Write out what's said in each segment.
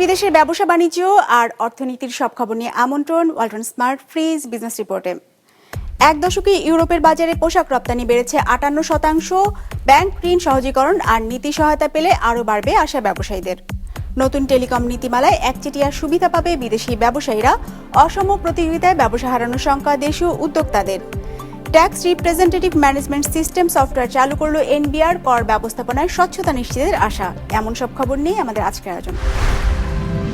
দেশ বিদেশের ব্যবসা বাণিজ্য আর অর্থনীতির সব খবর নিয়ে আমন্ত্রণ ওয়ালটন স্মার্ট ফ্রিজ বিজনেস রিপোর্টে। এক দশকে ইউরোপের বাজারে পোশাক রপ্তানি বেড়েছে আটান্ন শতাংশ। ব্যাংক ঋণ সহজীকরণ আর নীতি সহায়তা পেলে আরও বাড়বে আশা ব্যবসায়ীদের। নতুন টেলিকম নীতিমালায় একচেটিয়া সুবিধা পাবে বিদেশি ব্যবসায়ীরা। অসম প্রতিযোগিতায় ব্যবসা হারানোর সংখ্যা দেশীয় উদ্যোক্তাদের। Tax representative management system software চালু করল এনবিআর কর ব্যবস্থাপনায় স্বচ্ছতা নিশ্চিতের আশা। এমন সব খবর নিয়ে আমাদের আজকের আয়োজন।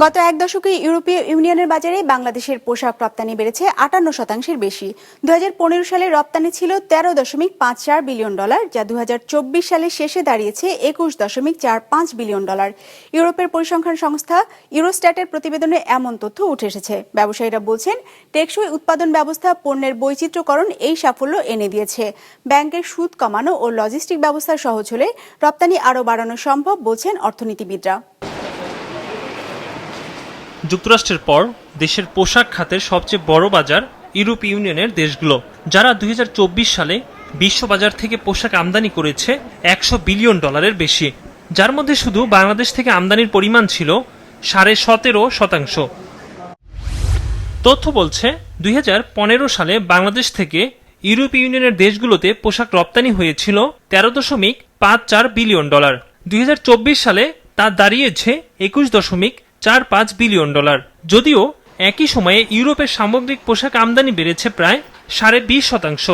গত এক দশকে ইউরোপীয় ইউনিয়নের বাজারে বাংলাদেশের পোশাক রপ্তানি বেড়েছে আটান্ন শতাংশের বেশি। দু হাজার পনেরো সালে রপ্তানি ছিল তেরো দশমিক পাঁচ চার বিলিয়ন ডলার, যা দু সালের শেষে দাঁড়িয়েছে একুশ দশমিক চার পাঁচ বিলিয়ন ডলার। ইউরোপের পরিসংখ্যান সংস্থা ইউরোস্ট্যাটের প্রতিবেদনে এমন তথ্য উঠে এসেছে। ব্যবসায়ীরা বলছেন, টেকসই উৎপাদন ব্যবস্থা, পণ্যের বৈচিত্র্যকরণ এই সাফল্য এনে দিয়েছে। ব্যাংকের সুদ কমানো ও লজিস্টিক ব্যবস্থা সহজ হলে রপ্তানি আরও বাড়ানো সম্ভব, বলছেন অর্থনীতিবিদরা। যুক্তরাষ্ট্রের পর দেশের পোশাক খাতের সবচেয়ে বড় বাজার ইউরোপ ইউনিয়নের দেশগুলো, যারা দুই হাজার চব্বিশ সালে বিশ্ববাজার থেকে পোশাক আমদানি করেছে একশো বিলিয়ন ডলারের বেশি। যার মধ্যে শুধু বাংলাদেশ থেকে আমদানির পরিমাণ ছিল সাড়ে সতেরো শতাংশ। তথ্য বলছে, দুই হাজার পনেরো সালে বাংলাদেশ থেকে ইউরোপ ইউনিয়নের দেশগুলোতে পোশাক রপ্তানি হয়েছিল তেরো দশমিক পাঁচ চার বিলিয়ন ডলার। দুই হাজার চব্বিশ সালে তা দাঁড়িয়েছে একুশ দশমিক চার পাঁচ বিলিয়ন ডলার। যদিও একই সময়ে ইউরোপের সামগ্রিক পোশাক আমদানি বেড়েছে প্রায় সাড়ে বিশ শতাংশ।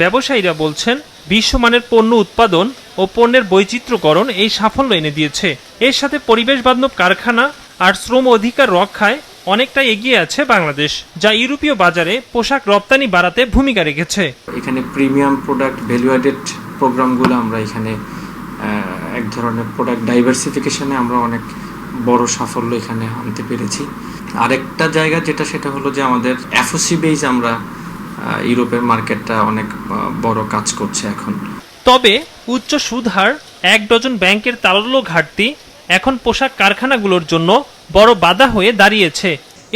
ব্যবসায়ীরা বলছেন, বিশ্বমানের পণ্য উৎপাদন ও পণ্যের বৈচিত্র্যকরণ এই সাফল্য এনে দিয়েছে। এর সাথে পরিবেশ বান্ধব কারখানা আর শ্রম অধিকার রক্ষায় অনেকটা এগিয়ে আছে বাংলাদেশ, যা ইউরোপীয় বাজারে পোশাক রপ্তানি বাড়াতে ভূমিকা রেখেছে। এখানে প্রিমিয়াম প্রোডাক্ট ভ্যালু অ্যাডেড প্রোগ্রামগুলো আমরা এখানে এক ধরনের প্রোডাক্ট ডাইভার্সিফিকেশনে আমরা অনেক বড় সাফল্য এখানে আনতে পেরেছি। আরেকটা জায়গা যেটা, সেটা হলো যে আমাদের এফওসি বেজ আমরা ইউরোপের মার্কেটটা অনেক বড় কাজ করছে এখন। তবে উচ্চ সুদ হার এক ডজন ব্যাংকের তারল্য ঘাটতি এখন পোশাক কারখানাগুলোর জন্য বড় বাধা হয়ে দাঁড়িয়েছে।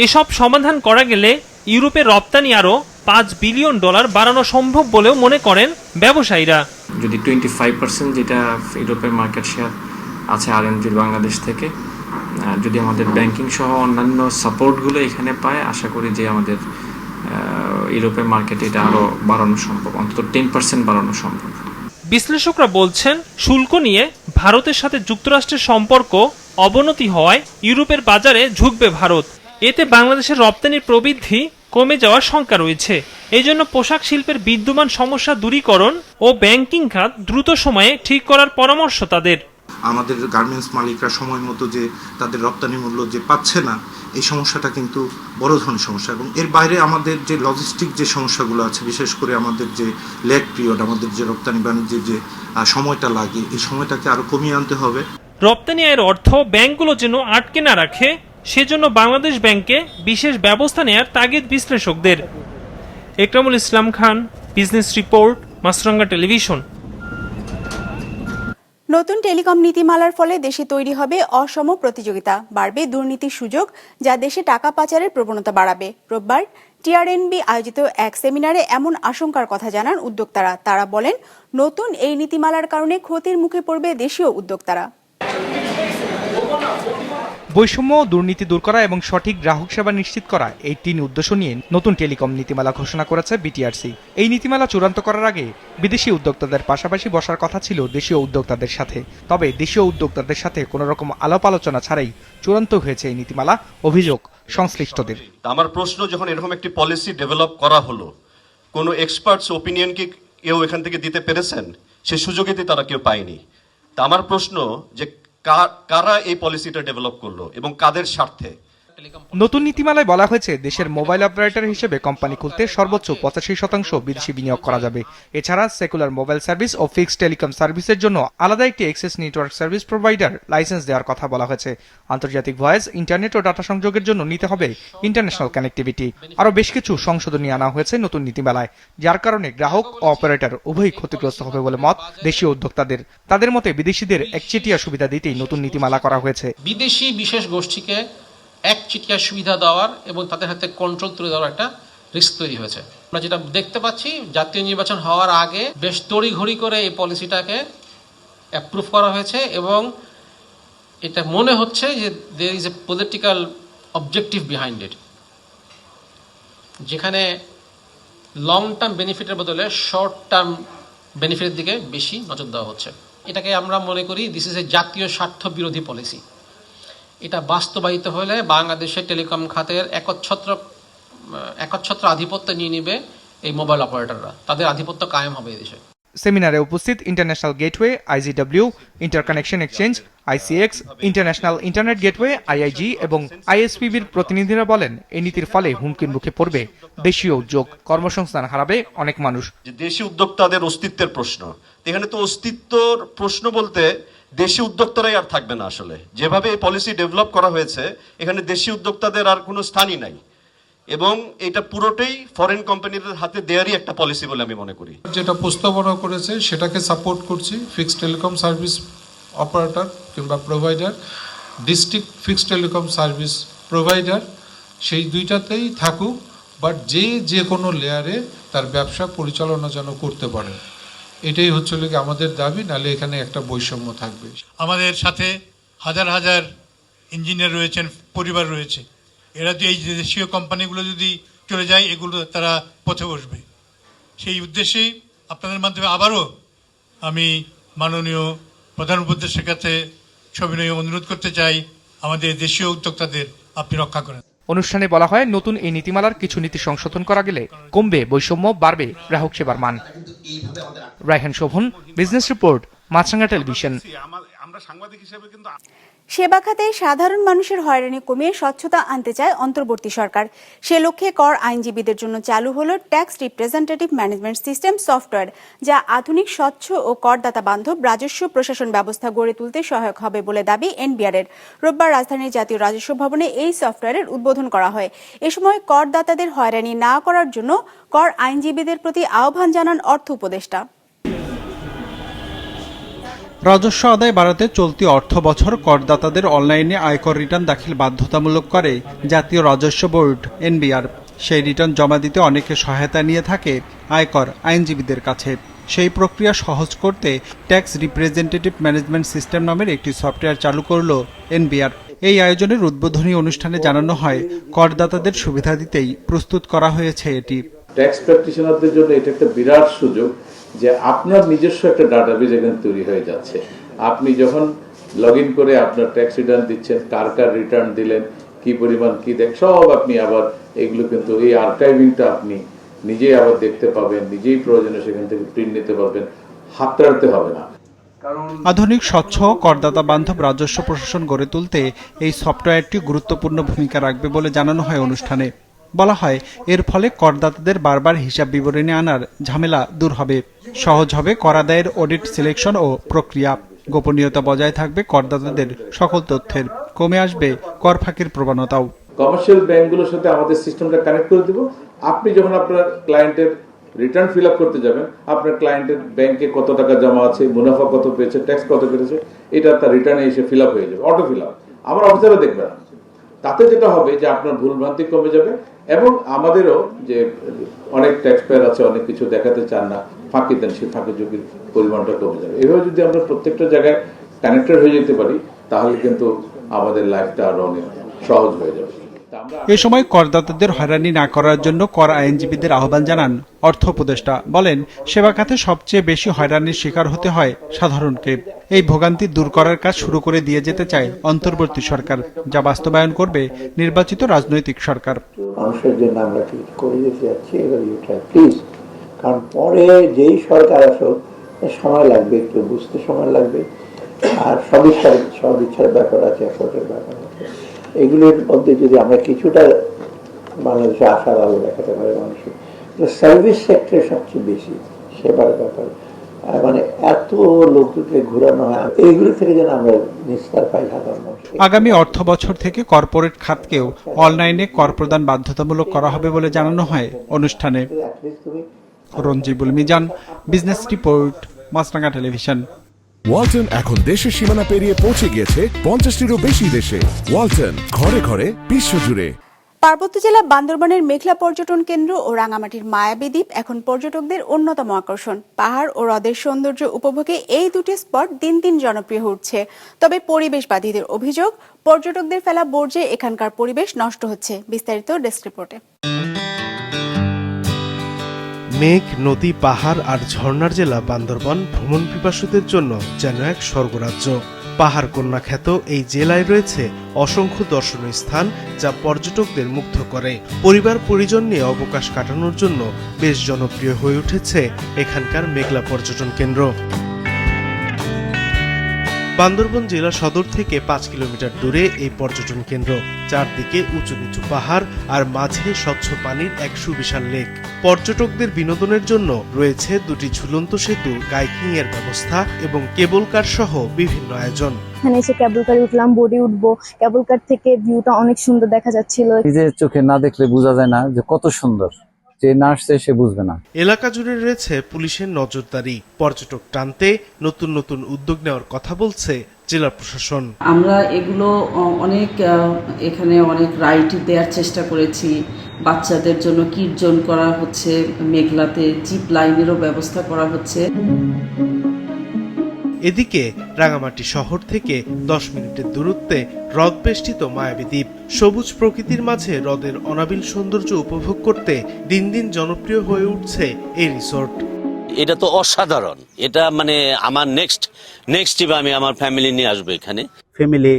এসব সমাধান করা গেলে ইউরোপে রপ্তানি আরও পাঁচ বিলিয়ন ডলার বাড়ানো সম্ভব বলেও মনে করেন ব্যবসায়ীরা। যদি টোয়েন্টি ফাইভ পার্সেন্ট যেটা ইউরোপের মার্কেট শেয়ার আছে আর বাংলাদেশ থেকে যদি আমাদের ব্যাংকিং সহ অন্যান্য সাপোর্টগুলো এখানে পায় আশা করি যে আমাদের ইউরোপের মার্কেটে এটা আরও বাড়ানো সম্ভব অন্তত টেন পার্সেন্ট বাড়ানো সম্ভব। বিশ্লেষকরা বলছেন শুল্ক নিয়ে ভারতের সাথে যুক্তরাষ্ট্রের সম্পর্ক অবনতি হওয়ায় ইউরোপের বাজারে ঝুঁকবে ভারত। এতে বাংলাদেশের রপ্তানির প্রবৃদ্ধি কমে যাওয়ার শঙ্কা রয়েছে। এই জন্য পোশাক শিল্পের বিদ্যমান সমস্যা দূরীকরণ ও ব্যাংকিং খাত দ্রুত সময়ে ঠিক করার পরামর্শ তাদের। আমাদের গার্মেন্টস মালিকরা সময় মতো যে তাদের রপ্তানি মূল্য যে পাচ্ছে না এই সমস্যাটা কিন্তু বড় ধরনের সমস্যা। এবং এর বাইরে আমাদের যে লজিস্টিক যে সমস্যাগুলো আছে বিশেষ করে আমাদের যে লেগ পিরিয়ড আমাদের যে রপ্তানি বাণিজ্যের যে সময়টা লাগে এই সময়টাকে আরও কমিয়ে আনতে হবে। রপ্তানি আয়ের অর্থ ব্যাংকগুলো যেন আটকে না রাখে সেজন্য বাংলাদেশ ব্যাংকে বিশেষ ব্যবস্থা নেয়ার তাগিদ বিশ্লেষকদের। Ekramul Islam Khan, business report Maasranga television. নতুন টেলিকম নীতিমালার ফলে দেশে তৈরি হবে অসম প্রতিযোগিতা। বাড়বে দুর্নীতির সুযোগ, যা দেশে টাকা পাচারের প্রবণতা বাড়াবে। রোববার টিআরএনবি আয়োজিত এক সেমিনারে এমন আশঙ্কার কথা জানান উদ্যোক্তারা। তারা বলেন, নতুন এই নীতিমালার কারণে ক্ষতির মুখে পড়বে দেশীয় উদ্যোক্তারা। বৈষম্য, দুর্নীতি দূর করা এবং সঠিক গ্রাহক সেবা নিশ্চিত করা এই তিন উদ্দেশ্য নিয়ে নতুন টেলিকম নীতিমালা ঘোষণা করেছে বিটিআরসি। এই নীতিমালা চূড়ান্ত করার আগে বিদেশি উদ্যোক্তাদের পাশাপাশি বসার কথা ছিল দেশীয় উদ্যোক্তাদের সাথে। তবে দেশীয় উদ্যোক্তাদের সাথে কোনো রকম আলাপ আলোচনা ছাড়াই চূড়ান্ত হয়েছে এই নীতিমালা, অভিযোগ সংশ্লিষ্টদের। আমার প্রশ্ন, যখন এরকম একটি পলিসি ডেভেলপ করা হলো, কোনো এক্সপার্টস ওপিনিয়ন কি কেউ এখান থেকে দিতে পেরেছেন? সে সুযোগেতে তারা কেউ পায়নি। তা আমার প্রশ্ন যে কারা এই পলিসিটা ডেভেলপ করল এবং কাদের স্বার্থে? নতুন নীতিমালায় বলা হয়েছে দেশের মোবাইল অপারেটর হিসেবে কোম্পানি খুলতে সর্বোচ্চ পঁচাশি শতাংশ বিদেশি বিনিয়োগ করা যাবে। এছাড়া সেকুলার মোবাইল সার্ভিস ও ফিক্সড টেলিকম সার্ভিসের জন্য আলাদা একটি access network service provider license দেওয়ার কথা বলা হয়েছে। আন্তর্জাতিক ভয়েস ইন্টারনেট ও ডাটা সংযোগের জন্য নিতে হবে ইন্টারন্যাশনাল কানেক্টিভিটি। আরও বেশ কিছু সংশোধনী আনা হয়েছে নতুন নীতিমালায় যার কারণে গ্রাহক ও অপারেটর উভয়ই ক্ষতিগ্রস্ত হবে বলে মত দেশীয় উদ্যোক্তাদের। তাদের মতে বিদেশিদের একচেটিয়া সুবিধা দিতেই নতুন নীতিমালা করা হয়েছে। বিদেশি বিশেষ গোষ্ঠীকে একচেটিয়া সুবিধা দেওয়ার এবং তাদের হাতে কন্ট্রোল তুলে দেওয়ার একটা রিস্ক তৈরি হয়েছে। আমরা যেটা দেখতে পাচ্ছি, জাতীয় নির্বাচন হওয়ার আগে বেশ তড়িঘড়ি করে এই পলিসিটাকে অ্যাপ্রুভ করা হয়েছে এবং এটা মনে হচ্ছে যে there is a political objective behind it যেখানে লং টার্ম বেনিফিটের বদলে শর্ট টার্ম বেনিফিটের দিকে বেশি নজর দেওয়া হচ্ছে। এটাকে আমরা মনে করি দিস ইজ এ জাতীয় স্বার্থ বিরোধী পলিসি এটা বাস্তবায়িত হলে বাংলাদেশের টেলিকম খাতের একচ্ছত্র একচ্ছত্র আধিপত্য নিয়ে নেবে এই মোবাইল অপারেটররা। তাদের আধিপত্য কায়েম হবে এই দেশে। সেমিনারে উপস্থিত international gateway IGW interconnection exchange ICX international internet gateway IIG এবং আইএসপিবির প্রতিনিধিরা বলেন এই নীতির ফলে হুমকির মুখে পড়বে। দেশীয় উদ্যোগ কর্মসংস্থান হারাবে অনেক মানুষ। যে দেশি উদ্যোক্তাদের অস্তিত্বের প্রশ্ন। এখানে তো অস্তিত্বর প্রশ্ন বলতে দেশি উদ্যোক্তারাই আর থাকবে না আসলে। যেভাবে এই পলিসি ডেভেলপ করা হয়েছে, এখানে দেশি উদ্যোক্তাদের আর কোনো স্থানই নাই। এবং এটা পুরোটাই ফরেন কোম্পানিদের হাতে দেয়ারই একটা পলিসি বলে আমি মনে করি। যেটা প্রস্তাবনা করেছে, সেটাকে সাপোর্ট করছি ফিক্সড টেলিকম সার্ভিস অপারেটর কিংবা provider district fixed telecom service provider সেই দুইটাতেই থাকুক বাট যে যে কোনো লেয়ারে তার ব্যবসা পরিচালনা যেন করতে পারে। এটাই হচ্ছে কি আমাদের দাবি নালে এখানে একটা বৈষম্য থাকবে। আমাদের সাথে হাজার হাজার ইঞ্জিনিয়ার রয়েছেন, পরিবার রয়েছে। এরা তো এই দেশীয় কোম্পানিগুলো যদি চলে যায়, এগুলো তারা পথে বসবে। সেই উদ্দেশ্যেই আপনাদের মাধ্যমে আবারও আমি মাননীয় প্রধান উপদেষ্টার কাছে সবিনয় অনুরোধ করতে চাই, আমাদের দেশীয় উদ্যোক্তাদের আপনি রক্ষা করেন। অনুষ্ঠানে বলা হয়, নতুন এই নীতিমালার কিছু নীতি সংশোধন করা গেলে কমবে, বৈষম্য বাড়বে, গ্রাহক সেবার মান। Raihan Shovon, business report Maasranga television. সেবা খাতে সাধারণ মানুষের হয়রানি কমিয়ে স্বচ্ছতা আনতে চায় অন্তর্বর্তী সরকার। সে লক্ষ্যে কর আইনজীবীদের জন্য চালু হলো tax representative management system software, যা আধুনিক, স্বচ্ছ ও করদাতা বান্ধব রাজস্ব প্রশাসন ব্যবস্থা গড়ে তুলতে সহায়ক হবে বলে দাবি এনবিআরের। রোববার রাজধানীর জাতীয় রাজস্ব ভবনে এই সফটওয়্যারের উদ্বোধন করা হয়। এ সময় করদাতাদের হয়রানি না করার জন্য কর আইনজীবীদের প্রতি আহ্বান জানান অর্থ উপদেষ্টা। রাজস্ব আদায় বাড়াতে চলতি অর্থ বছর করদাতাদের অনলাইনে আয়কর রিটার্ন দাখিল বাধ্যতামূলক করে জাতীয় রাজস্ব বোর্ড, এনবিআর। সেই রিটার্ন জমা দিতে অনেকে সহায়তা নিয়ে থাকে আয়কর আইনজীবীদের কাছে। সেই প্রক্রিয়া সহজ করতে ট্যাক্স রিপ্রেজেন্টেটিভ ম্যানেজমেন্ট সিস্টেম নামের একটি সফটওয়্যার চালু করল এনবিআর। এই আয়োজনের উদ্বোধনী অনুষ্ঠানে জানানো হয়, করদাতাদের সুবিধা দিতেই প্রস্তুত করা হয়েছে এটি। ট্যাক্স প্র্যাকটিশনারদের জন্য এটা একটা বিরাট সুযোগ। যে আপনার নিজস্ব একটা ডাটাবেজ এখানে তৈরি হয়ে যাচ্ছে। আপনি যখন লগ করে আপনার ট্যাক্স রিটার্ন দিচ্ছেন কার কার রিটার্ন দিলেন কি পরিমাণ কি দেখ সব আপনি আবার এগুলো কিন্তু এই আর্কাইভিংটা আপনি নিজেই আবার দেখতে পাবেন নিজেই প্রয়োজনে সেখান থেকে প্রিন্ট নিতে পারবেন হাতড়াতে হবে না। আধুনিক স্বচ্ছ করদাতা বান্ধব রাজস্ব প্রশাসন গড়ে তুলতে এই সফটওয়্যারটি গুরুত্বপূর্ণ ভূমিকা রাখবে বলে জানানো হয় অনুষ্ঠানে। বলা হয়, এর ফলে করদাতাদের বারবার হিসাব বিবরণী আনার ঝামেলা দূর হবে। সহজ হবে কর আদায়ের অডিট সিলেকশন ও প্রক্রিয়া। গোপনীয়তা বজায় থাকবে করদাতাদের সকল তথ্যের। কমে আসবে কর ফাঁকির প্রবণতাও। কমার্শিয়াল ব্যাংকগুলোর সাথে আমাদের সিস্টেমটা কানেক্ট করে দিব। আপনি যখন আপনার ক্লায়েন্টের রিটার্ন ফিল আপ করতে যাবেন, আপনার ক্লায়েন্টের ব্যাংকে কত টাকা জমা আছে, মুনাফা কত পেয়েছে, ট্যাক্স কত কেটেছে, এটা তার রিটার্নে এসে ফিল আপ হয়ে যাবে, অটো ফিল আপ। আমার অফিসাররা দেখবে না। তাতে যেটা হবে যে আপনার ভুলভ্রান্তি কমে যাবে এবং আমাদেরও যে অনেক ট্যাক্স পেয়ার আছে, অনেক কিছু দেখাতে চান না, ফাঁকি দেন, সেই ফাঁকি ঝুঁকির পরিমাণটা কমে যাবে। এভাবে যদি আমরা প্রত্যেকটা জায়গায় কানেক্টেড হয়ে যেতে পারি, তাহলে কিন্তু আমাদের লাইফটা আরও অনেক সহজ হয়ে যাবে। এ সময় করদাতাদের হয়রানি না করার জন্য কর আইনজীবীদের আহ্বান জানান অর্থ উপদেষ্টা। বলেন, সেবা খাতে সবচেয়ে বেশি হয়রানির শিকার হতে হয় সাধারণকে এই ভোগান্তি দূর করার কাজ শুরু করে দিয়ে যেতে চায় অন্তর্বর্তী সরকার, যা বাস্তবায়ন করবে নির্বাচিত রাজনৈতিক সরকার। মানুষের জন্য আমরা করে যাচ্ছি প্লিজ কারণ পরে যেই সরকার আসুক সময় লাগবে, একটু বুঝতে সময় লাগবে। আর সদিচ্ছার সদিচ্ছার ব্যাপার আছে ব্যাপার আছে। এগুলোর মধ্যে যদি আমরা কিছুটা বাংলাদেশে আশার আলো দেখাতে পারি মানুষের সার্ভিস সেক্টরে সবচেয়ে বেশি, সেবার ব্যাপার। মানে এত লোককে ঘুরানো হয় এইগুলো থেকে যেন আমরা নিস্তার পাই সাধারণ মানুষ আগামী অর্থ বছর থেকে কর্পোরেট খাতকেও অনলাইনে কর প্রদান বাধ্যতামূলক করা হবে বলে জানানো হয় অনুষ্ঠানে। Ranjibul Mizan business report Maasranga television. Walton এখন দেশের সীমানা পেরিয়ে পৌঁছে গিয়েছে পঞ্চাশটিরও বেশি দেশে। ওয়ালটন ঘরে ঘরে বিশ্বজুড়ে পার্বত্য জেলা বান্দরবানের মেঘলা পর্যটন কেন্দ্র ও রাঙামাটির মায়াবী দ্বীপ এখন পর্যটকদের অন্যতম আকর্ষণ। পাহাড় ও হ্রদের সৌন্দর্য উপভোগে এই দুটি স্পট দিন দিন জনপ্রিয় হচ্ছে। তবে পরিবেশবাদীদের অভিযোগ, পর্যটকদের ফেলা বর্জ্যে এখানকার পরিবেশ নষ্ট হচ্ছে। বিস্তারিত ডেস্ক রিপোর্টে। মেঘ, নদী, পাহাড় আর ঝর্ণার জেলা বান্দরবান ভ্রমণ পিপাসুদের জন্য যেন এক স্বর্গরাজ্য। পাহাড় কন্যা খ্যাত এই জেলায় রয়েছে অসংখ্য দর্শনীয় স্থান যা পর্যটকদের মুগ্ধ করে। পরিবার পরিজন নিয়ে অবকাশ কাটানোর জন্য বেশ জনপ্রিয় হয়ে উঠেছে এখানকার মেঘলা পর্যটন কেন্দ্র। বান্দরবন জেলা সদর থেকে পাঁচ কিলোমিটার দূরে এই পর্যটন কেন্দ্র। চারদিকে উঁচু নিচু পাহাড় আর মাঝে স্বচ্ছ পানির এক সুবিশাল লেক। পর্যটকদের বিনোদনের জন্য রয়েছে দুটি ঝুলন্ত সেতু কাইকিং এর ব্যবস্থা এবং কেবল কার সহ বিভিন্ন আয়োজন। এখানে এসে কেবল কারে উঠলাম বোর্ডে উঠবো। কেবল কার থেকে ভিউটা অনেক সুন্দর দেখা যাচ্ছিল। নিজের চোখে না দেখলে বোঝা যায় না যে কত সুন্দর। যে না আসছে সে বুঝবে না। এলাকা জুড়ে রয়েছে পুলিশের নজরদারি। পর্যটক টানতে নতুন নতুন উদ্যোগ নেওয়ার কথা বলছে জেলা প্রশাসন। আমরা এগুলো অনেক আহ, এখানে অনেক রাইট দেওয়ার চেষ্টা করেছি। বাচ্চাদের জন্য কিট জোন করা হচ্ছে মেঘলাতে জিপ লাইনেরও ব্যবস্থা করা হচ্ছে। এদিকে রাঙামাটি শহর থেকে দশ মিনিটের দূরত্বে হ্রদ বেষ্টিত মায়াবী দ্বীপ। সবুজ প্রকৃতির মাঝে হ্রদের অনাবিল সৌন্দর্য উপভোগ করতে দিন দিন জনপ্রিয় হয়ে উঠছে এই রিসোর্ট। এটা তো অসাধারণ। এটা মানে আমার নেক্সট নেক্সট ট্রিপ আমি আমার ফ্যামিলি নিয়ে আসব এখানে। ফ্যামিলি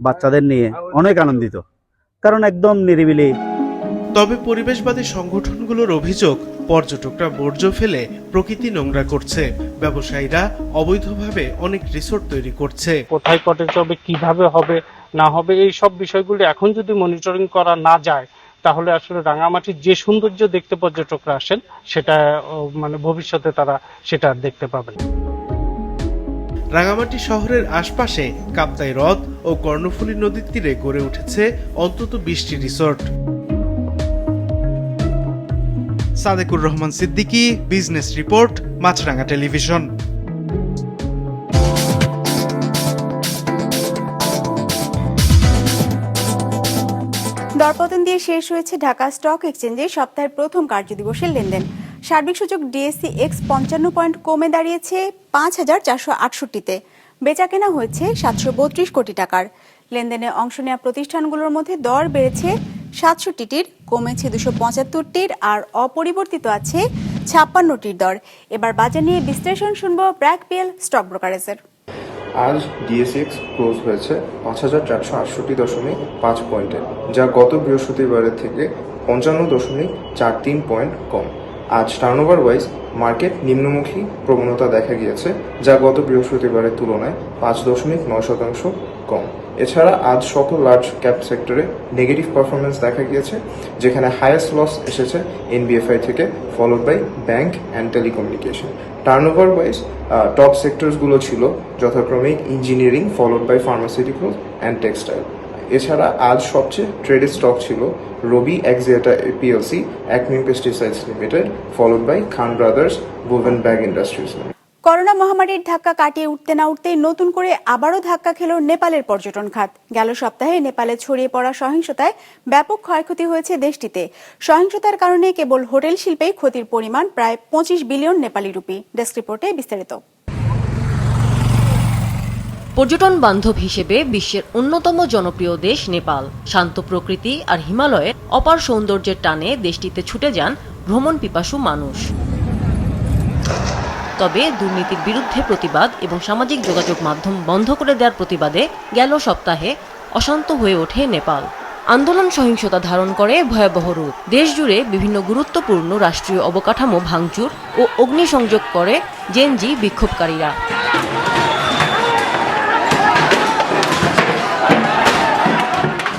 বাচ্চাদের নিয়ে অনেক আনন্দিত। কারণ একদম নিরিবিলি তবে পরিবেশবাদী সংগঠনগুলোর অভিযোগ পর্যটকরা বর্জ্য ফেলে প্রকৃতি নোংরা করছে। ব্যবসায়ীরা অবৈধভাবে অনেক রিসোর্ট তৈরি করছে। কোথায় কটেজ হবে কীভাবে হবে না হবে এই সব বিষয়গুলো এখন যদি মনিটরিং করা না যায় তাহলে আসলে রাঙামাটির যে সৌন্দর্য দেখতে পর্যটকরা আসেন সেটা মানে ভবিষ্যতে তারা সেটা দেখতে পাবেন রাঙামাটি শহরের আশপাশে কাপ্তাই হ্রদ ও কর্ণফুলী নদীর তীরে গড়ে উঠেছে অন্তত বিশটি resort. Sadekur Rahman Siddiqui, business report Maasranga television. দরপতন দিয়ে শেষ হয়েছে ঢাকা স্টক এক্সচেঞ্জে সপ্তাহের প্রথম কার্যদিবসের লেনদেন। সার্বিক সূচক ডিএসসি এক্স পঞ্চান্ন পয়েন্ট কমে দাঁড়িয়েছে পাঁচ হাজার চারশো আটষট্টিতে। বেচা কেনা হয়েছে সাতশো বত্রিশ কোটি টাকার। লেনদেনে অংশ নেওয়া প্রতিষ্ঠানগুলোর মধ্যে দর বেড়েছে সাতষট্টিটির কমেছে দুশো পঁচাত্তরটির আর অপরিবর্তিত আছে ছাপ্পান্নটির দর। এবার বাজার নিয়ে বিশ্লেষণ শুনব ব্র্যাক পিএল স্টক ব্রোকারেজের। আজ ডিএসএক্স ক্লোজ হয়েছে পাঁচ হাজার চারশো আটষট্টি দশমিক পাঁচ পয়েন্টে, যা গত বৃহস্পতিবারের থেকে পঞ্চান্ন দশমিক চার তিন পয়েন্ট কম। আজ টার্নওভার ওয়াইজ মার্কেট নিম্নমুখী প্রবণতা দেখা গিয়েছে, যা গত বৃহস্পতিবারের তুলনায় পাঁচ দশমিক নয় শতাংশ কম। এছাড়া আজ সকল লার্জ ক্যাপ সেক্টরে নেগেটিভ পারফরমেন্স দেখা গিয়েছে, যেখানে হাইয়েস্ট লস এসেছে এনবিএফআই থেকে followed by bank and telecommunication turnover wise top সেক্টরসগুলো ছিল যথাক্রমে engineering followed by pharmaceutical and textile এছাড়া আজ সবচেয়ে ট্রেডেড স্টক ছিল Robi Axiata PLC Acme pesticides limited followed by Khan brothers বুভেন bag industries corona মহামারীর ধাক্কা কাটিয়ে উঠতে না উঠতেই নতুন করে আবারও ধাক্কা খেল নেপালের পর্যটন খাত। গেল সপ্তাহে নেপালে ছড়িয়ে পড়া সহিংসতায় ব্যাপক ক্ষয়ক্ষতি হয়েছে দেশটিতে। সহিংসতার কারণে কেবল হোটেল শিল্পেই ক্ষতির পরিমাণ প্রায় পঁচিশ বিলিয়ন নেপালি রুপি। ডেস্ক রিপোর্টে বিস্তারিত। পর্যটন বান্ধব হিসেবে বিশ্বের অন্যতম জনপ্রিয় দেশ নেপাল। শান্ত প্রকৃতি আর হিমালয়ের অপার সৌন্দর্যের টানে দেশটিতে ছুটে যান ভ্রমণ পিপাসু মানুষ। তবে দুর্নীতির বিরুদ্ধে প্রতিবাদ এবং সামাজিক যোগাযোগ মাধ্যম বন্ধ করে দেওয়ার প্রতিবাদে গেল সপ্তাহে অশান্ত হয়ে ওঠে নেপাল। আন্দোলন সহিংসতা ধারণ করে ভয়াবহ রূপ। দেশজুড়ে বিভিন্ন গুরুত্বপূর্ণ রাষ্ট্রীয় অবকাঠামো ভাঙচুর ও অগ্নিসংযোগ করে জেনজি বিক্ষোভকারীরা।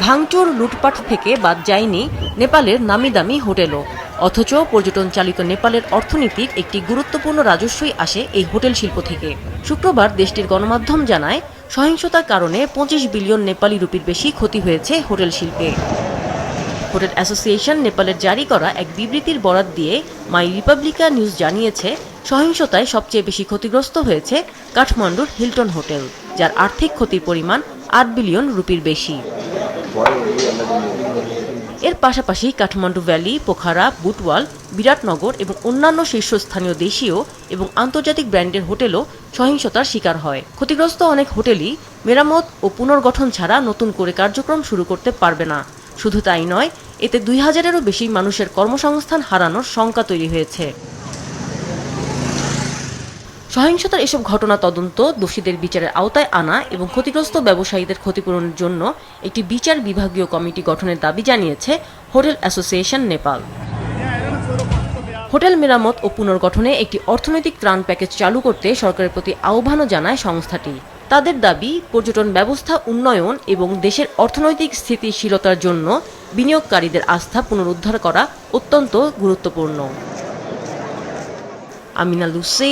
ভাঙচুর লুটপাট থেকে বাদ যায়নি নেপালের নামি দামি হোটেলও। অথচ পর্যটন চালিত নেপালের অর্থনীতির একটি গুরুত্বপূর্ণ রাজস্বই আসে এই হোটেল শিল্প থেকে। শুক্রবার দেশটির গণমাধ্যম জানায়, সহিংসতার কারণে পঁচিশ বিলিয়ন নেপালি রুপির বেশি ক্ষতি হয়েছে হোটেল শিল্পে। হোটেল অ্যাসোসিয়েশন নেপালের জারি করা এক বিবৃতির বরাত দিয়ে মাই রিপাবলিকা নিউজ জানিয়েছে, সহিংসতায় সবচেয়ে বেশি ক্ষতিগ্রস্ত হয়েছে কাঠমান্ডুর হিলটন হোটেল, যার আর্থিক ক্ষতির পরিমাণ আট বিলিয়ন রুপির বেশি। এর পাশাপাশি কাঠমান্ডু ভ্যালি, পোখারা, বুটওয়াল, বিরাটনগর এবং অন্যান্য শীর্ষস্থানীয় দেশীয় এবং আন্তর্জাতিক ব্র্যান্ডের হোটেলও সহিংসতার শিকার হয়। ক্ষতিগ্রস্ত অনেক হোটেলই মেরামত ও পুনর্গঠন ছাড়া নতুন করে কার্যক্রম শুরু করতে পারবে না। শুধু তাই নয়, এতে দুই হাজারেরও বেশি মানুষের কর্মসংস্থান হারানোর শঙ্কা তৈরি হয়েছে। সহিংসতার এসব ঘটনা তদন্ত, দোষীদের বিচারের আওতায় আনা এবং ক্ষতিগ্রস্ত ব্যবসায়ীদের ক্ষতিপূরণের জন্য একটি বিচার বিভাগীয় কমিটি গঠনের দাবি জানিয়েছে হোটেল অ্যাসোসিয়েশন নেপাল। হোটেল মেরামত ও পুনর্গঠনে একটি অর্থনৈতিক ত্রাণ প্যাকেজ চালু করতে সরকারের প্রতি আহ্বানও জানায় সংস্থাটি। তাদের দাবি, পর্যটন ব্যবস্থা, উন্নয়ন এবং দেশের অর্থনৈতিক স্থিতিশীলতার জন্য বিনিয়োগকারীদের আস্থা পুনরুদ্ধার করা অত্যন্ত গুরুত্বপূর্ণ। Amina Lucy